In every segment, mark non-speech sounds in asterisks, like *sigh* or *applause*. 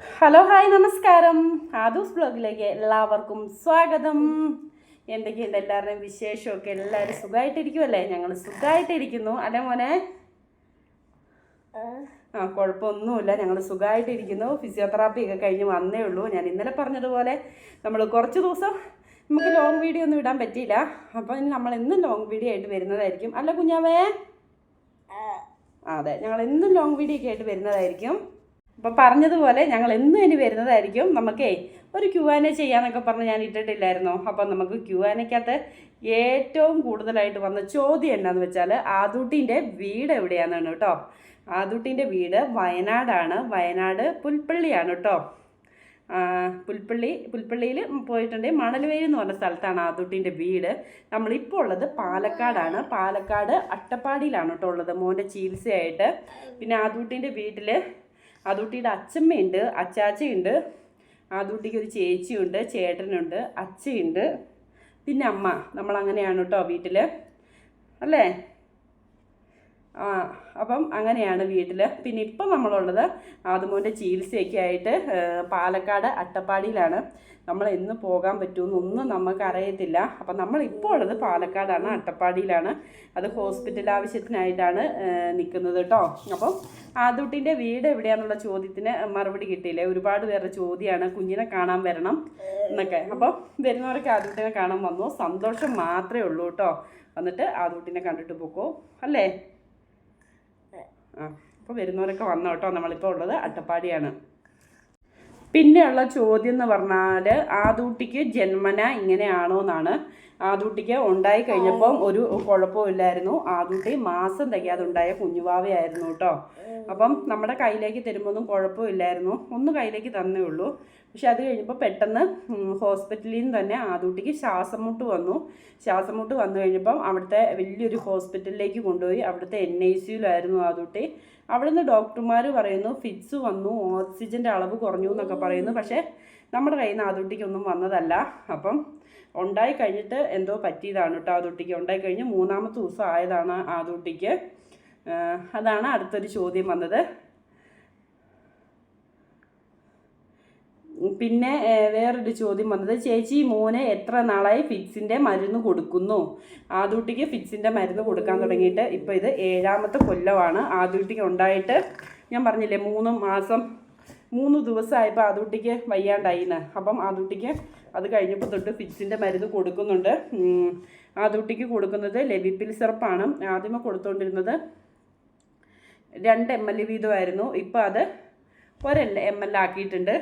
Hello hi നമസ്കാരം. ആദൂസ് ബ്ലോഗിലേക്ക് എല്ലാവർക്കും സ്വാഗതം. എന്തൊക്കെയുണ്ട് എല്ലാവരുടെയും വിശേഷമൊക്കെ? എല്ലാവരും സുഖമായിട്ടിരിക്കുമല്ലേ ഞങ്ങൾ സുഖമായിട്ടിരിക്കുന്നു അല്ലേ മോനെ? ആ കുഴപ്പമൊന്നുമില്ല. ഞങ്ങൾ സുഖമായിട്ടിരിക്കുന്നു ഫിസിയോതെറാപ്പി ഒക്കെ കഴിഞ്ഞ് വന്നേ ഉള്ളൂ. ഞാൻ ഇന്നലെ പറഞ്ഞതുപോലെ നമ്മൾ കുറച്ച് ദിവസം നമുക്ക് ലോങ് വീഡിയോ ഒന്നും ഇടാൻ പറ്റിയില്ല. അപ്പോൾ ഇനി നമ്മൾ എന്നും ലോങ് വീഡിയോ ആയിട്ട് വരുന്നതായിരിക്കും. അല്ല കുഞ്ഞാവേ? അതെ. ഞങ്ങൾ എന്നും ലോങ് വീഡിയോ ഒക്കെ ആയിട്ട് വരുന്നതായിരിക്കും. അപ്പോൾ പറഞ്ഞതുപോലെ ഞങ്ങൾ എന്നും ഇനി വരുന്നതായിരിക്കും. നമുക്കേ ഒരു ക്യു ആൻ എ ചെയ്യാന്നൊക്കെ പറഞ്ഞ് ഞാൻ ഇട്ടിട്ടില്ലായിരുന്നോ. അപ്പം നമുക്ക് ക്യു ആൻ എക്കകത്ത് ഏറ്റവും കൂടുതലായിട്ട് വന്ന ചോദ്യം എന്നാന്ന് വെച്ചാൽ ആദൂട്ടിന്റെ വീട് എവിടെയാണെന്നാണ് കേട്ടോ. ആദൂട്ടിന്റെ വീട് വയനാടാണ്. വയനാട് പുൽപ്പള്ളിയാണ് കേട്ടോ. പുൽപ്പള്ളി പുൽപ്പള്ളിയിൽ പോയിട്ടുണ്ടെങ്കിൽ മണൽവേരി എന്ന് പറഞ്ഞ സ്ഥലത്താണ് ആദൂട്ടിന്റെ വീട്. നമ്മളിപ്പോൾ ഉള്ളത് പാലക്കാടാണ്. പാലക്കാട് അട്ടപ്പാടിയിലാണ് കേട്ടോ ഉള്ളത് മോന്റെ ചികിത്സയായിട്ട്. പിന്നെ ആദൂട്ടിന്റെ വീട്ടിൽ ആദൂട്ടിയുടെ അച്ചമ്മയുണ്ട് അച്ചാച്ചയുണ്ട് ആദൂട്ടിക്ക് ഒരു ചേച്ചിയുണ്ട് ചേട്ടനുണ്ട് അച്ഛയുണ്ട് പിന്നെ അമ്മ. നമ്മളങ്ങനെയാണ് കേട്ടോ വീട്ടിൽ അല്ലേ? അപ്പം അങ്ങനെയാണ് വീട്ടിൽ പിന്നെ ഇപ്പം നമ്മളുള്ളത് ആദമോന്റെ ചികിത്സയൊക്കെ ആയിട്ട് പാലക്കാട് അട്ടപ്പാടിയിലാണ്. നമ്മൾ എന്ന് പോകാൻ പറ്റുമെന്നൊന്നും നമുക്കറിയത്തില്ല അപ്പം നമ്മൾ ഇപ്പോൾ ഉള്ളത് പാലക്കാടാണ് അട്ടപ്പാടിയിലാണ്. അത് ഹോസ്പിറ്റൽ ആവശ്യത്തിനായിട്ടാണ് നിൽക്കുന്നത് കേട്ടോ. അപ്പം ആദുട്ടിന്റെ വീട് എവിടെയാണെന്നുള്ള ചോദ്യത്തിന് മറുപടി കിട്ടിയില്ലേ? ഒരുപാട് പേരുടെ ചോദ്യമാണ്. കുഞ്ഞിനെ കാണാൻ വരണം എന്നൊക്കെ. അപ്പം വരുന്നവരൊക്കെ ആദുട്ടിനെ കാണാൻ വന്നു. സന്തോഷം മാത്രമേ ഉള്ളൂ കേട്ടോ. വന്നിട്ട് ആദുട്ടിനെ കണ്ടിട്ട് പോക്കോ. അല്ലേ? അപ്പോൾ വരുന്നവരൊക്കെ വന്നു കേട്ടോ നമ്മളിപ്പോൾ ഉള്ളത് അട്ടപ്പാടിയാണ്. പിന്നെയുള്ള ചോദ്യം എന്ന് പറഞ്ഞാൽ ആദൂട്ടിക്ക് ജന്മന ഇങ്ങനെയാണോ എന്നാണ് ആദൂട്ടിക്ക് ഉണ്ടായി കഴിഞ്ഞപ്പം ഒരു കുഴപ്പമില്ലായിരുന്നു. ആദൂട്ടി മാസം തികയാതെ ഉണ്ടായ കുഞ്ഞുവാവയായിരുന്നു കേട്ടോ. അപ്പം നമ്മുടെ കയ്യിലേക്ക് തരുമ്പോഴൊന്നും കുഴപ്പമില്ലായിരുന്നു. ഒന്ന് കയ്യിലേക്ക് തന്നേ ഉള്ളൂ. പക്ഷെ അത് കഴിഞ്ഞപ്പോൾ പെട്ടെന്ന് ഹോസ്പിറ്റലിൽ നിന്ന് തന്നെ ആദൂട്ടിക്ക് ശ്വാസം മുട്ട് വന്നു. ശ്വാസം മുട്ട് വന്നു കഴിഞ്ഞപ്പം അവിടുത്തെ വലിയൊരു ഹോസ്പിറ്റലിലേക്ക് കൊണ്ടുപോയി. അവിടുത്തെ എൻ ഐ സിയിലായിരുന്നു ആദൂട്ടി. അവിടുന്ന് ഡോക്ടർമാർ പറയുന്നു ഫിറ്റ്സ് വന്നു ഓക്സിജന്റെ അളവ് കുറഞ്ഞു എന്നൊക്കെ പറയുന്നു. പക്ഷേ നമ്മുടെ കയ്യിൽ നിന്ന് ആദൂട്ടിക്കൊന്നും വന്നതല്ല. അപ്പം ഉണ്ടായി കഴിഞ്ഞിട്ട് എന്തോ പറ്റിയതാണ് കേട്ടോ ആദൂട്ടിക്ക്. ഉണ്ടായി കഴിഞ്ഞ് മൂന്നാമത്തെ ദിവസം ആയതാണ് ആദൂട്ടിക്ക്. അതാണ് അടുത്തൊരു ചോദ്യം വന്നത്. പിന്നെ വേറൊരു ചോദ്യം വന്നത് ചേച്ചി മോനെ എത്ര നാളായി ഫിക്സിന്റെ മരുന്ന് കൊടുക്കുന്നു? ആദൂട്ടിക്ക് ഫിക്സിന്റെ മരുന്ന് കൊടുക്കാൻ തുടങ്ങിയിട്ട് ഇപ്പോൾ ഇത് ഏഴാമത്തെ കൊല്ലമാണ്. ആദൂട്ടിക്ക് ഉണ്ടായിട്ട് ഞാൻ പറഞ്ഞില്ലേ മൂന്ന് മാസം മൂന്ന് ദിവസമായപ്പോൾ ആദൂട്ടിക്ക് വയ്യാണ്ടായിന്ന്. അപ്പം ആദൂട്ടിക്ക് അത് കഴിഞ്ഞപ്പോൾ തൊട്ട് ഫിക്സിന്റെ മരുന്ന് കൊടുക്കുന്നുണ്ട്. ആദൂട്ടിക്ക് കൊടുക്കുന്നത് ലെവിപ്പിൽ സിറപ്പാണ്. ആദ്യമേ കൊടുത്തുകൊണ്ടിരുന്നത് രണ്ട് എം എൽ വീതമായിരുന്നു. ഇപ്പോൾ അത് ഒരെ എം എൽ ആക്കിയിട്ടുണ്ട്.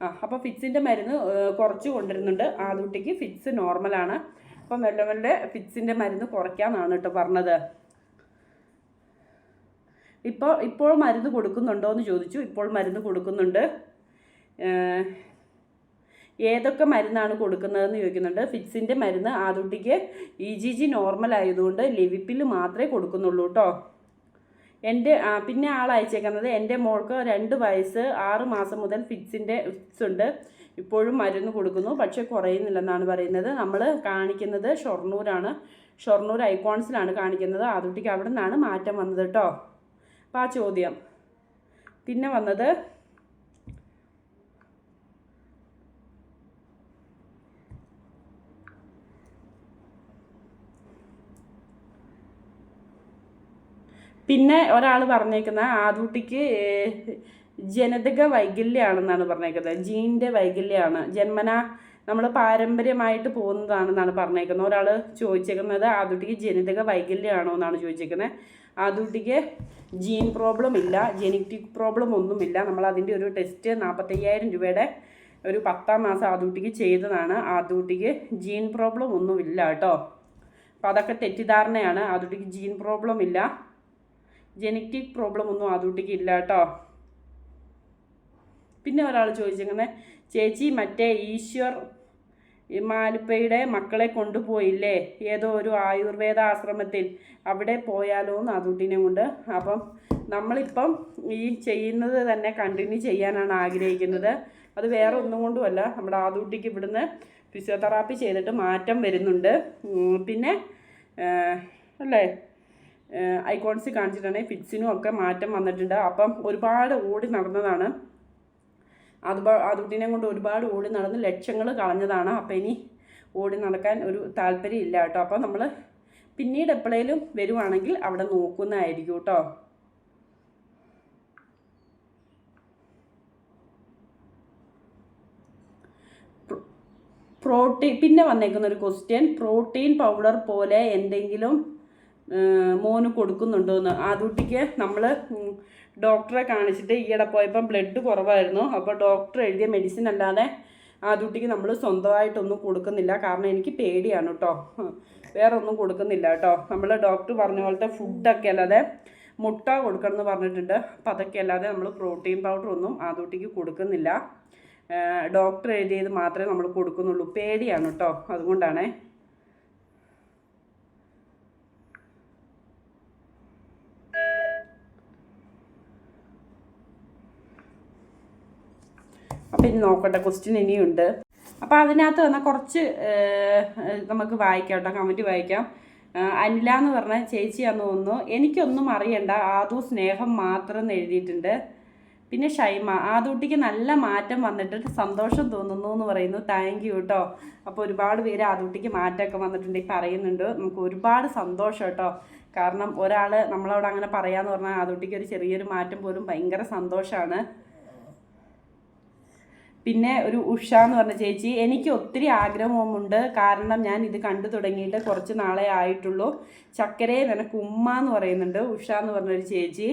ആ അപ്പോൾ ഫിറ്റ്സിന്റെ മരുന്ന് കുറച്ച് കൊണ്ടുവരുന്നുണ്ട്. ആദൂട്ടിക്ക് ഫിറ്റ്സ് നോർമലാണ് അപ്പം മെല്ലെ മെല്ലെ ഫിറ്റ്സിന്റെ മരുന്ന് കുറയ്ക്കാമെന്നാണ് കേട്ടോ പറഞ്ഞത്. ഇപ്പോൾ ഇപ്പോൾ മരുന്ന് കൊടുക്കുന്നുണ്ടോ എന്ന് ചോദിച്ചു. ഇപ്പോൾ മരുന്ന് കൊടുക്കുന്നുണ്ട്. ഏതൊക്കെ മരുന്നാണ് കൊടുക്കുന്നതെന്ന് ചോദിക്കുന്നുണ്ട്. ഫിറ്റ്സിന്റെ മരുന്ന് ആദൂട്ടിക്ക് ഇ ജി ജി നോർമൽ ആയതുകൊണ്ട് ലിവിപ്പിൽ മാത്രമേ കൊടുക്കുന്നുള്ളൂ കേട്ടോ എന്റെ പിന്നെ ആൾ അയച്ചേക്കുന്നത് എന്റെ മോൾക്ക് രണ്ട് വയസ്സ് ആറ് മാസം മുതൽ ഫിക്സിന്റെ ഫിക്സ് ഉണ്ട്. ഇപ്പോഴും മരുന്ന് കൊടുക്കുന്നു പക്ഷേ കുറയുന്നില്ലെന്നാണ് പറയുന്നത്. നമ്മൾ കാണിക്കുന്നത് ഷൊർണൂരാണ്. ഷൊർണൂർ ഐക്കോൺസിലാണ് കാണിക്കുന്നത്. ആദ്യത്തേക്ക് അവിടെ നിന്നാണ് മാറ്റം വന്നത് കേട്ടോ. അപ്പോൾ ആ ചോദ്യം. പിന്നെ വന്നത് പിന്നെ ഒരാൾ പറഞ്ഞേക്കുന്ന ആദൂട്ടിക്ക് ജനിതക വൈകല്യമാണെന്നാണ് പറഞ്ഞേക്കുന്നത് ജീന്റെ വൈകല്യമാണ് ജന്മന നമ്മൾ പാരമ്പര്യമായിട്ട് പോകുന്നതാണെന്നാണ് പറഞ്ഞേക്കുന്നത് ഒരാൾ ചോദിച്ചേക്കുന്നത് ആദൂട്ടിക്ക് ജനിതക വൈകല്യമാണോ എന്നാണ് ചോദിച്ചേക്കുന്നത് ആദൂട്ടിക്ക് ജീൻ പ്രോബ്ലം ഇല്ല ജെനറ്റിക് പ്രോബ്ലം ഒന്നുമില്ല. നമ്മൾ അതിന്റെ ഒരു ടെസ്റ്റ് നാൽപ്പത്തയ്യായിരം രൂപയുടെ ഒരു പത്താം മാസം ആദൂട്ടിക്ക് ചെയ്തതാണ്. ആദൂട്ടിക്ക് ജീൻ പ്രോബ്ലം ഒന്നുമില്ല കേട്ടോ. അപ്പോൾ അതൊക്കെ തെറ്റിദ്ധാരണയാണ്. ആദൂട്ടിക്ക് ജീൻ പ്രോബ്ലം ഇല്ല. ജനറ്റിക് പ്രോബ്ലം ഒന്നും ആദൂട്ടിക്ക് ഇല്ല കേട്ടോ പിന്നെ ഒരാൾ ചോദിച്ചിങ്ങനെ ചേച്ചി മറ്റേ ഈശ്വർ മാലിപ്പയുടെ മക്കളെ കൊണ്ടുപോയില്ലേ? ഏതോ ഒരു ആയുർവേദ ആശ്രമത്തിൽ. അവിടെ പോയാലോ എന്ന് ആദൂട്ടിനെ കൊണ്ട്. അപ്പം നമ്മളിപ്പം ഈ ചെയ്യുന്നത് തന്നെ കണ്ടിന്യൂ ചെയ്യാനാണ് ആഗ്രഹിക്കുന്നത്. അത് വേറെ ഒന്നും കൊണ്ടുമല്ല. നമ്മുടെ ആദൂട്ടിക്ക് ഇവിടുന്ന് ഫിസിയോതെറാപ്പി ചെയ്തിട്ട് മാറ്റം വരുന്നുണ്ട്. പിന്നെ അല്ലേ? ഐക്കോൺസിൽ കാണിച്ചിട്ടുണ്ടെങ്കിൽ ഫിറ്റ്സിനും ഒക്കെ മാറ്റം വന്നിട്ടുണ്ട്. അപ്പം ഒരുപാട് ഓടി നടന്നതാണ്. അത് അതുട്ടിനെ കൊണ്ട് ഒരുപാട് ഓടി നടന്ന് ലക്ഷങ്ങൾ കളഞ്ഞതാണ്. അപ്പം ഇനി ഓടി നടക്കാൻ ഒരു താല്പര്യം ഇല്ല കേട്ടോ. അപ്പോൾ നമ്മൾ പിന്നീട് എപ്പോഴേലും വരുവാണെങ്കിൽ അവിടെ നോക്കുന്നതായിരിക്കും കേട്ടോ. പ്രോട്ടീൻ പിന്നെ വന്നേക്കുന്ന ഒരു ക്വസ്റ്റ്യൻ പ്രോട്ടീൻ പൗഡർ പോലെ എന്തെങ്കിലും മോന് കൊടുക്കുന്നുണ്ടോ എന്ന് ആദൂട്ടിക്ക് നമ്മൾ ഡോക്ടറെ കാണിച്ചിട്ട് ഈയിടെ പോയപ്പം ബ്ലഡ് കുറവായിരുന്നു. അപ്പോൾ ഡോക്ടർ എഴുതിയ മെഡിസിൻ അല്ലാതെ ആദൂട്ടിക്ക് നമ്മൾ സ്വന്തമായിട്ടൊന്നും കൊടുക്കുന്നില്ല. കാരണം എനിക്ക് പേടിയാണ് കേട്ടോ വേറെ ഒന്നും കൊടുക്കുന്നില്ല കേട്ടോ നമ്മൾ ഡോക്ടർ പറഞ്ഞ പോലത്തെ ഫുഡൊക്കെ അല്ലാതെ മുട്ട കൊടുക്കണം എന്ന് പറഞ്ഞിട്ടുണ്ട്. അപ്പം അതൊക്കെ അല്ലാതെ നമ്മൾ പ്രോട്ടീൻ പൗഡർ ഒന്നും ആദൂട്ടിക്ക് കൊടുക്കുന്നില്ല. ഡോക്ടർ എഴുതിയത് മാത്രമേ നമ്മൾ കൊടുക്കുന്നുള്ളൂ. പേടിയാണ് കേട്ടോ അതുകൊണ്ടാണേ അപ്പം ഇനി *laughs* നോക്കട്ടെ ക്വസ്റ്റ്യൻ ഇനിയുണ്ട്. അപ്പോൾ അതിനകത്ത് വന്ന കുറച്ച് നമുക്ക് വായിക്കാം കേട്ടോ കമന്റ് വായിക്കാം അനില എന്ന് പറഞ്ഞ ചേച്ചിയാന്ന് തോന്നുന്നു. എനിക്കൊന്നും അറിയണ്ട. ആദു സ്നേഹം മാത്രം എഴുതിയിട്ടുണ്ട്. പിന്നെ ഷൈമ ആദൂട്ടിക്ക് നല്ല മാറ്റം വന്നിട്ട് സന്തോഷം തോന്നുന്നു എന്ന് പറയുന്നു. താങ്ക് യു കേട്ടോ അപ്പോൾ ഒരുപാട് പേര് ആദൂട്ടിക്ക് മാറ്റമൊക്കെ വന്നിട്ടുണ്ട് പറയുന്നുണ്ട്. നമുക്ക് ഒരുപാട് സന്തോഷം കേട്ടോ കാരണം ഒരാൾ നമ്മളവിടെ അങ്ങനെ പറയാമെന്ന് പറഞ്ഞാൽ ആദൂട്ടിക്ക് ഒരു ചെറിയൊരു മാറ്റം പോലും ഭയങ്കര സന്തോഷമാണ് പിന്നെ ഒരു ഉഷ എന്ന് പറഞ്ഞ ചേച്ചി. എനിക്ക് ഒത്തിരി ആഗ്രഹവുമുണ്ട്. കാരണം ഞാൻ ഇത് കണ്ടു തുടങ്ങിയിട്ട് കുറച്ച് നാളെ ആയിട്ടുള്ളൂ. ചക്കരയെ നിനക്ക് ഉമ്മ എന്ന് പറയുന്നുണ്ട്. ഉഷ എന്ന് പറഞ്ഞൊരു ചേച്ചി.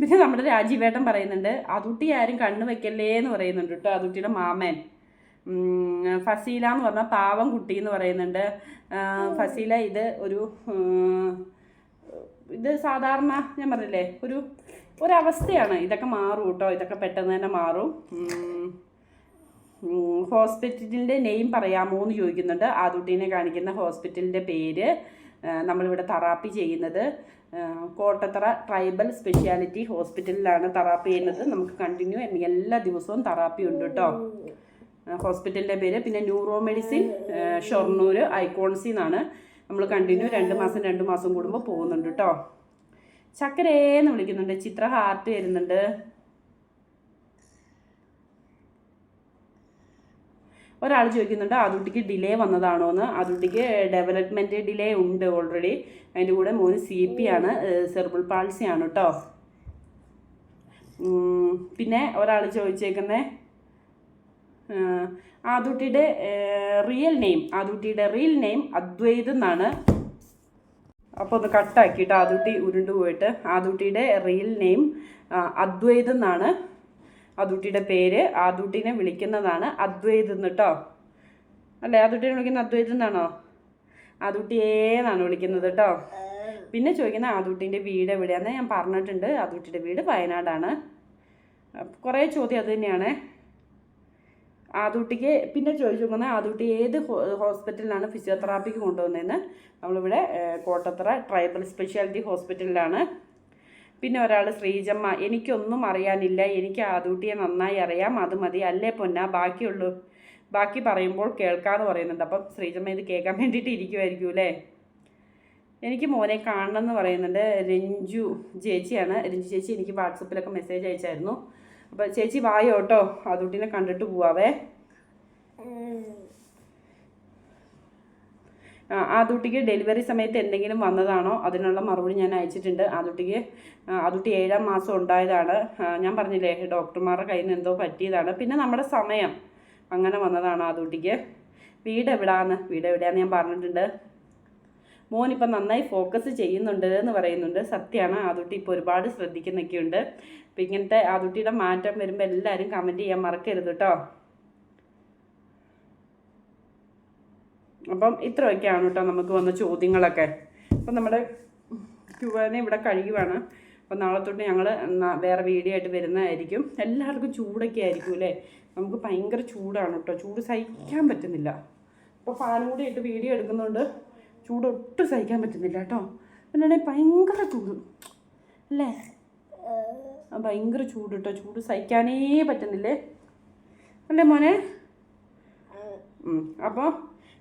പിന്നെ നമ്മുടെ രാജീവേട്ടൻ പറയുന്നുണ്ട് അതുട്ടി ആരും കണ്ണു വെക്കല്ലേ എന്ന് പറയുന്നുണ്ട് കേട്ടോ അതുട്ടിയുടെ മാമൻ. ഫസീല എന്ന് പറഞ്ഞാൽ പാവം കുട്ടി എന്ന് പറയുന്നുണ്ട്. ഫസീല ഇത് ഒരു ഇത് സാധാരണ ഞാൻ പറഞ്ഞില്ലേ ഒരു ഒരവസ്ഥയാണ്. ഇതൊക്കെ മാറും കേട്ടോ ഇതൊക്കെ പെട്ടെന്ന് തന്നെ മാറും. ഹോസ്പിറ്റലിന്റെ നെയിം പറയാമോ എന്ന് ചോദിക്കുന്നുണ്ട്. ആദുട്ടീനെ കാണിക്കുന്ന ഹോസ്പിറ്റലിന്റെ പേര് നമ്മളിവിടെ തെറാപ്പി ചെയ്യുന്നത്. കോട്ടത്തറ ട്രൈബൽ സ്പെഷ്യാലിറ്റി ഹോസ്പിറ്റലിലാണ് തെറാപ്പി ചെയ്യുന്നത്. നമുക്ക് കണ്ടിന്യൂ എല്ലാ ദിവസവും തെറാപ്പി ഉണ്ട് കേട്ടോ. ഹോസ്പിറ്റലിന്റെ പേര് പിന്നെ ന്യൂറോ മെഡിസിൻ ഷൊർണൂർ ഐക്കോൺസി എന്നാണ്. നമ്മൾ കണ്ടിന്യൂ രണ്ട് മാസം രണ്ട് മാസം കൂടുമ്പോൾ പോകുന്നുണ്ട് കേട്ടോ ചക്കരേന്ന് വിളിക്കുന്നുണ്ട്. ചിത്ര ഹാർട്ട് വരുന്നുണ്ട്. ഒരാൾ ചോദിക്കുന്നുണ്ട് ആദുട്ടിക്ക് ഡിലേ വന്നതാണോ എന്ന് ആദുട്ടിക്ക് ഡെവലപ്മെന്റ് ഡിലേ ഉണ്ട് ഓൾറെഡി അതിന്റെ കൂടെ മോന് സി പി ആണ് സെർബിൾ പാൾസി ആണ് കേട്ടോ പിന്നെ ഒരാൾ ചോദിച്ചേക്കുന്നത് ആദുട്ടിയുടെ റിയൽ നെയിം ആദുട്ടിയുടെ റിയൽ നെയിം അദ്വൈത് എന്നാണ്. അപ്പോൾ ഒന്ന് കട്ടാക്കിയിട്ട് ആദുട്ടി ഉരുണ്ടു പോയിട്ട് ആദുട്ടിയുടെ റിയൽ നെയിം അദ്വൈത് എന്നാണ്. ആദുട്ടിയുടെ പേര് ആദുട്ടിനെ വിളിക്കുന്നതാണ് അദ്വൈത് എന്ന് കേട്ടോ അല്ലേ? ആദുട്ടിനെ വിളിക്കുന്ന അദ്വൈത് എന്നാണോ? ആദുട്ടിയേന്നാണ് വിളിക്കുന്നത് കേട്ടോ പിന്നെ ചോദിക്കുന്ന ആദുട്ടിന്റെ വീട് എവിടെയാണെന്ന് ഞാൻ പറഞ്ഞിട്ടുണ്ട്. ആദുട്ടിയുടെ വീട് വയനാടാണ്. കുറേ ചോദ്യം അത് തന്നെയാണ്. ആദൂട്ടിക്ക് പിന്നെ ചോദിച്ചു നോക്കുന്നത് ആദൂട്ടി ഏത് ഹോസ്പിറ്റലിലാണ് ഫിസിയോതെറാപ്പിക്ക് കൊണ്ടുവന്നതെന്ന് നമ്മളിവിടെ കോട്ടത്തറ ട്രൈബൽ സ്പെഷ്യാലിറ്റി ഹോസ്പിറ്റലിലാണ്. പിന്നെ ഒരാൾ ശ്രീജമ്മ എനിക്കൊന്നും അറിയാനില്ല എനിക്ക് ആദൂട്ടിയെ നന്നായി അറിയാം അത് മതി അല്ലേ പൊന്ന ബാക്കിയുള്ളൂ. ബാക്കി പറയുമ്പോൾ കേൾക്കാമെന്ന് പറയുന്നുണ്ട്. അപ്പം ശ്രീജമ്മ ഇത് കേൾക്കാൻ വേണ്ടിയിട്ട് ഇരിക്കുമായിരിക്കും അല്ലേ? എനിക്ക് മോനെ കാണണം എന്ന് പറയുന്നുണ്ട്. രഞ്ജു ചേച്ചിയാണ്. രഞ്ജു ചേച്ചി എനിക്ക് വാട്സപ്പിലൊക്കെ മെസ്സേജ് അയച്ചായിരുന്നു. അപ്പോൾ ചേച്ചി വായോ കേട്ടോ ആദൂട്ടിനെ കണ്ടിട്ട് പോവാവേ. ആദൂട്ടിക്ക് ഡെലിവറി സമയത്ത് എന്തെങ്കിലും വന്നതാണോ? അതിനുള്ള മറുപടി ഞാൻ അയച്ചിട്ടുണ്ട്. ആദൂട്ടിക്ക് ആദൂട്ടി ഏഴാം മാസം ഉണ്ടായതാണ്. ഞാൻ പറഞ്ഞില്ലേ ഡോക്ടർമാരുടെ കയ്യിൽ നിന്ന് എന്തോ പറ്റിയതാണ്. പിന്നെ നമ്മുടെ സമയം അങ്ങനെ വന്നതാണ് ആദൂട്ടിക്ക്. വീട് എവിടാന്ന്? വീട് എവിടെയാന്ന് ഞാൻ പറഞ്ഞിട്ടുണ്ട്. മോൻ ഇപ്പം നന്നായി ഫോക്കസ് ചെയ്യുന്നുണ്ട് എന്ന് പറയുന്നുണ്ട്. സത്യമാണ്. ആദുട്ടി ഇപ്പോൾ ഒരുപാട് ശ്രദ്ധിക്കുന്നൊക്കെയുണ്ട്. അപ്പം ഇങ്ങനത്തെ ആദുട്ടിയുടെ മാറ്റം വരുമ്പോൾ എല്ലാവരും കമന്റ് ചെയ്യാൻ മറക്കരുത് കേട്ടോ. അപ്പം ഇത്രയൊക്കെയാണ് കേട്ടോ നമുക്ക് വന്ന ചോദ്യങ്ങളൊക്കെ. അപ്പം നമ്മുടെ ക്യൂനെ ഇവിടെ കഴിയുവാണ്. അപ്പം നാളെ തൊട്ട് ഞങ്ങൾ വേറെ വീഡിയോ ആയിട്ട് വരുന്നതായിരിക്കും. എല്ലാവർക്കും ചൂടൊക്കെ ആയിരിക്കും അല്ലേ? നമുക്ക് ഭയങ്കര ചൂടാണ് കേട്ടോ. ചൂട് സഹിക്കാൻ പറ്റുന്നില്ല. അപ്പോൾ ഫാനും കൂടി ഇട്ട് വീഡിയോ എടുക്കുന്നതുകൊണ്ട് ചൂട് ഒട്ടും സഹിക്കാൻ പറ്റുന്നില്ല കേട്ടോ. പിന്നെ ഭയങ്കര ചൂട്. അല്ലേ? ഭയങ്കര ചൂട് കേട്ടോ. ചൂട് സഹിക്കാനേ പറ്റുന്നില്ലേ? അല്ലേ മോനെ? അപ്പോൾ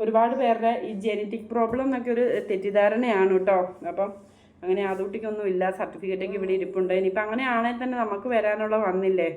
ഒരുപാട് പേരുടെ ഈ ജെനറ്റിക് പ്രോബ്ലം എന്നൊക്കെ ഒരു തെറ്റിദ്ധാരണയാണ് കേട്ടോ. അപ്പം അങ്ങനെ ആദൂട്ടിക്കൊന്നും ഇല്ല സർട്ടിഫിക്കറ്റ് ഒക്കെ ഇവിടെ ഇരിപ്പുണ്ട്. ഇനിയിപ്പോൾ അങ്ങനെ ആണെങ്കിൽ തന്നെ നമുക്ക് വരാനുള്ള വന്നില്ലേ?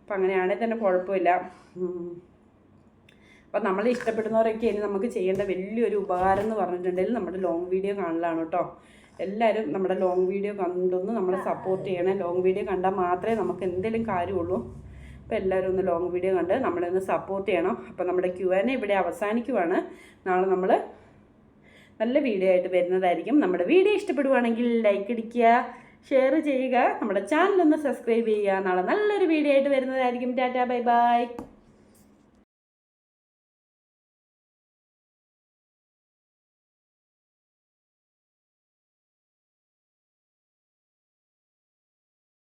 അപ്പം അങ്ങനെയാണെങ്കിൽ തന്നെ കുഴപ്പമില്ല. അപ്പം നമ്മൾ ഇഷ്ടപ്പെടുന്നവരൊക്കെ ഇനി നമുക്ക് ചെയ്യേണ്ട വലിയൊരു ഉപകാരം എന്ന് പറഞ്ഞിട്ടുണ്ടെങ്കിൽ നമ്മുടെ ലോങ് വീഡിയോ കാണലാണ് കേട്ടോ. എല്ലാവരും നമ്മുടെ ലോങ് വീഡിയോ കണ്ടൊന്ന് നമ്മളെ സപ്പോർട്ട് ചെയ്യണം. ലോങ് വീഡിയോ കണ്ടാൽ മാത്രമേ നമുക്ക് എന്തെങ്കിലും കാര്യമുള്ളൂ. അപ്പോൾ എല്ലാവരും ഒന്ന് ലോങ് വീഡിയോ കണ്ട് നമ്മളെ ഒന്ന് സപ്പോർട്ട് ചെയ്യണം. അപ്പോൾ നമ്മുടെ ക്യു എൻ ഇവിടെ അവസാനിക്കുവാണ്. നാളെ നമ്മൾ നല്ല വീഡിയോ ആയിട്ട് വരുന്നതായിരിക്കും. നമ്മുടെ വീഡിയോ ഇഷ്ടപ്പെടുവാണെങ്കിൽ ലൈക്ക് അടിക്കുക ഷെയർ ചെയ്യുക നമ്മുടെ ചാനൽ ഒന്ന് സബ്സ്ക്രൈബ് ചെയ്യുക. നാളെ നല്ലൊരു വീഡിയോ ആയിട്ട് വരുന്നതായിരിക്കും. Tata bye bye